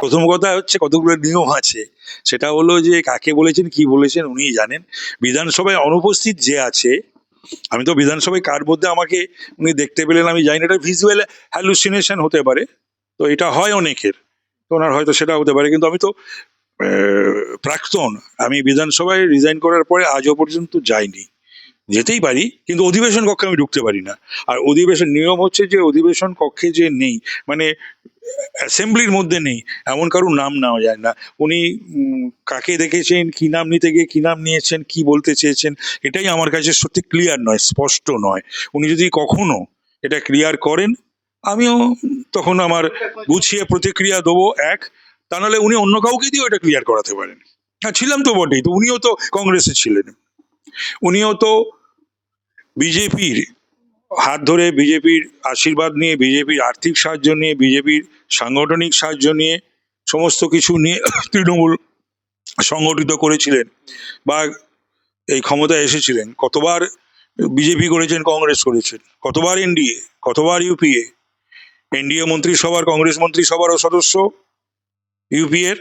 প্রথম কথা হচ্ছে কতগুলো নিয়ম আছে। সেটা হলো যে কাকে বলেছেন, কি বলেছেন উনি জানেন। বিধানসভায় অনুপস্থিত যে আছে, আমি তো বিধানসভায় কার মধ্যে আমাকে উনি দেখতে পেলেন আমি জানি এটা ভিজুয়াল হ্যালুসিনেশন হতে পারে। তো এটা হয় অনেকের, তো ওনার হয়তো সেটা হতে পারে। কিন্তু আমি তো প্রাক্তন, আমি বিধানসভায় রিজাইন করার পরে আজও পর্যন্ত যাইনি। যেতেই পারি, কিন্তু অধিবেশন কক্ষে আমি ঢুকতে পারি না। আর অধিবেশন, নিয়ম হচ্ছে যে অধিবেশন কক্ষে যে নেই মানে অ্যাসেম্বলির মধ্যে নেই, এমন কারোর নাম নেওয়া যায় না। উনি কাকে দেখেছেন, কি নাম নিতে গিয়ে কি নাম নিয়েছেন, কি বলতে চেয়েছেন, এটাই আমার কাছে সত্যি ক্লিয়ার নয়, স্পষ্ট নয়। উনি যদি কখনো এটা ক্লিয়ার করেন, আমিও তখন আমার গুছিয়ে প্রতিক্রিয়া দেবো, এক। তা নাহলে উনি অন্য কাউকে দিয়েও এটা ক্লিয়ার করাতে পারেন। হ্যাঁ ছিলাম তো বটেই, তো উনিও তো কংগ্রেসে ছিলেন। উনিও তো বিজেপির হাত ধরে বিজেপির আশীর্বাদ নিয়ে, বিজেপির আর্থিক সাহায্য নিয়ে, বিজেপির সাংগঠনিক সাহায্য নিয়ে সমস্ত কিছু নিয়ে তৃণমূল সংগঠিত করেছিলেন বা এই ক্ষমতায় এসেছিলেন। কতবার বিজেপি করেছেন, কংগ্রেস করেছেন। কতবার এনডিএ, কতবার ইউপিএ। এনডিএ মন্ত্রিসভার, কংগ্রেস মন্ত্রিসভারও সদস্য, ইউপিএর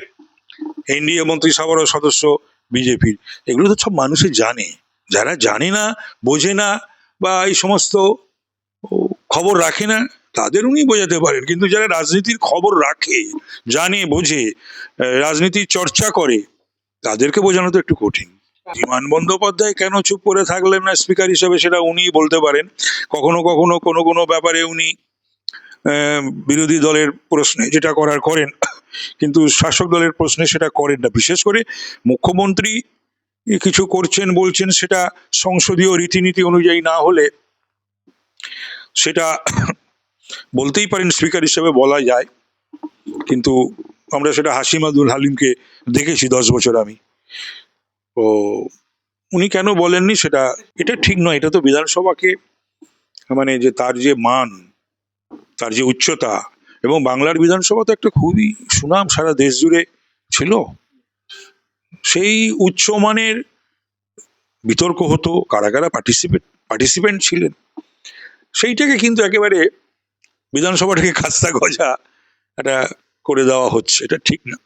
এনডিএ মন্ত্রিসভারও সদস্য বিজেপির। এগুলো তো সব মানুষে জানে। যারা জানে না বোঝে না বা এই সমস্ত খবর রাখে না তাদের উনি বোঝাতে পারেন। কিন্তু যারা রাজনীতির খবর রাখে জানে বোঝে আহ, রাজনীতির চর্চা করে তাদেরকে বোঝানো তো একটু কঠিন। বিমান বন্দ্যোপাধ্যায় কেন চুপ করে থাকলেন না স্পিকার হিসেবে সেটা উনিই বলতে পারেন। কখনো কখনো কোনো কোনো ব্যাপারে উনি বিরোধী দলের প্রশ্নে যেটা করার করেন। কিন্তু শাসক দলের প্রশ্নে সেটা করেন না। বিশেষ করে মুখ্যমন্ত্রী কিছু করছেন, বলছেন, সেটা সংসদীয় রীতিনীতি অনুযায়ী না হলে সেটা বলতেই পারেন, স্পিকার হিসেবে বলা যায়। কিন্তু আমরা সেটা হাসিম আব্দুল হালিমকে দেখেছি দশ বছর আমি। তো উনি কেন বলেননি সেটা, এটা ঠিক নয়, এটা তো বিধানসভাকে মানে যে তার যে মান, তার যে উচ্চতা, এবং বাংলার বিধানসভা তো একটা খুবই সুনাম সারা দেশ জুড়ে ছিল। সেই উচ্চমানের বিতর্ক হতো কারা কারা পার্টিসিপেট পার্টিসিপেন্ট ছিলেন। সেইটাকে কিন্তু একেবারে বিধানসভাটাকে খাস্তা গজা একটা করে দেওয়া হচ্ছে। এটা ঠিক না।